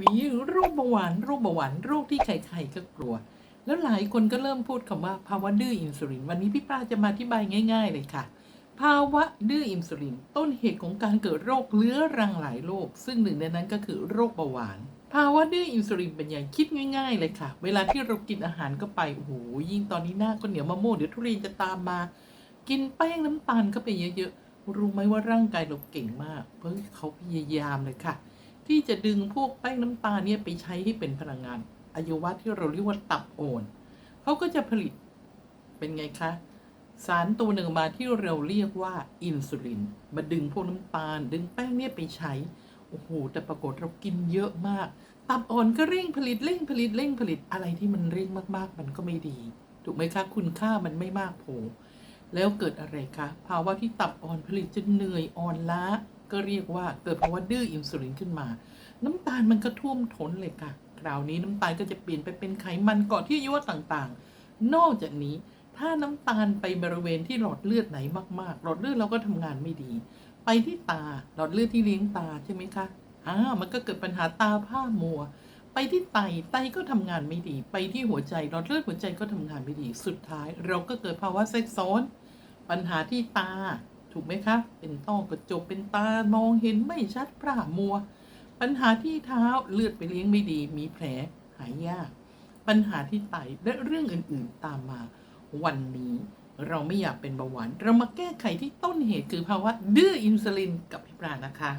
มีโรคเบาหวานโรคเบาหวานโรคที่ใครๆก็กลัว แล้วหลายคนก็เริ่มพูดคำว่าภาวะดื้ออินซูลิน วันนี้พี่ป้าจะมาอธิบายง่าย ๆ เลยค่ะ ภาวะดื้ออินซูลิน ต้นเหตุของการเกิดโรคเรื้อรังหลายโรคซึ่งหนึ่งในนั้นก็คือโรคเบาหวานภาวะดื้ออินซูลินเป็นอย่างคิดง่าย ๆ เลยค่ะ เวลาที่เรากินอาหารก็ไปโอ้โหยิ่งตอนนี้หน้าก็เหนียวมะม่วงเดี๋ยวทุเรียนจะตามมา กินแป้งน้ำตาลก็ไปเยอะๆรู้ไหมว่าร่างกายเราเก่งมากเพราะเขาพยายามเลยค่ะ ที่จะดึงพวกแป้งน้ำตาลเนี่ยไปใช้ให้เป็นพลังงานอวัยวะที่เราเรียกว่าตับอ่อนเขาก็จะผลิตเป็นไงคะ สารตัวหนึ่งมาที่เราเรียกว่าอินซูลิน มาดึงพวกน้ำตาล ดึงแป้งเนี่ยไปใช้ โอ้โห แต่ปรากฏเรากินเยอะมาก ตับอ่อนก็เร่งผลิตเร่งผลิตเร่งผลิตอะไรที่มันเร่งมากๆ มันก็ไม่ดี ถูกไหมคะ คุณค่ามันไม่มากพอ แล้วเกิดอะไรคะ ภาวะที่ตับอ่อนผลิตจนเหนื่อยอ่อนล้า ก็เรียกว่าเกิดภาวะดื้ออินซูลินขึ้นมา น้ำตาลมันก็ท่วมท้นเลยค่ะ คราวนี้น้ำตาลก็จะเปลี่ยนไปเป็นไขมันเกาะที่อวัยวต่างๆ นอกจากนี้ถ้าน้ำตาลไปบริเวณที่หลอดเลือดไหนมากๆ หลอดเลือดเราก็ทำงานไม่ดี ไปที่ตาหลอดเลือดที่เลี้ยงตาใช่ไหมคะอ่ามันก็เกิดปัญหาตาผ้ามัว ไปที่ไตไตก็ทำงานไม่ดี ไปที่หัวใจหลอดเลือดหัวใจก็ทำงานไม่ดี สุดท้าย เราก็เกิดภาวะแทรกซ้อน ปัญหาที่ตา ถูกไหมคะ เป็นต้อกระจกเป็นตามองเห็นไม่ชัดพร่ามัว ปัญหาที่เท้าเลือดไปเลี้ยงไม่ดีมีแผลหายยาก ปัญหาที่ไตและเรื่องอื่นๆตามมา วันนี้เราไม่อยากเป็นเบาหวาน เรามาแก้ไขที่ต้นเหตุคือภาวะดื้ออินซูลินกับพี่ปรานะคะ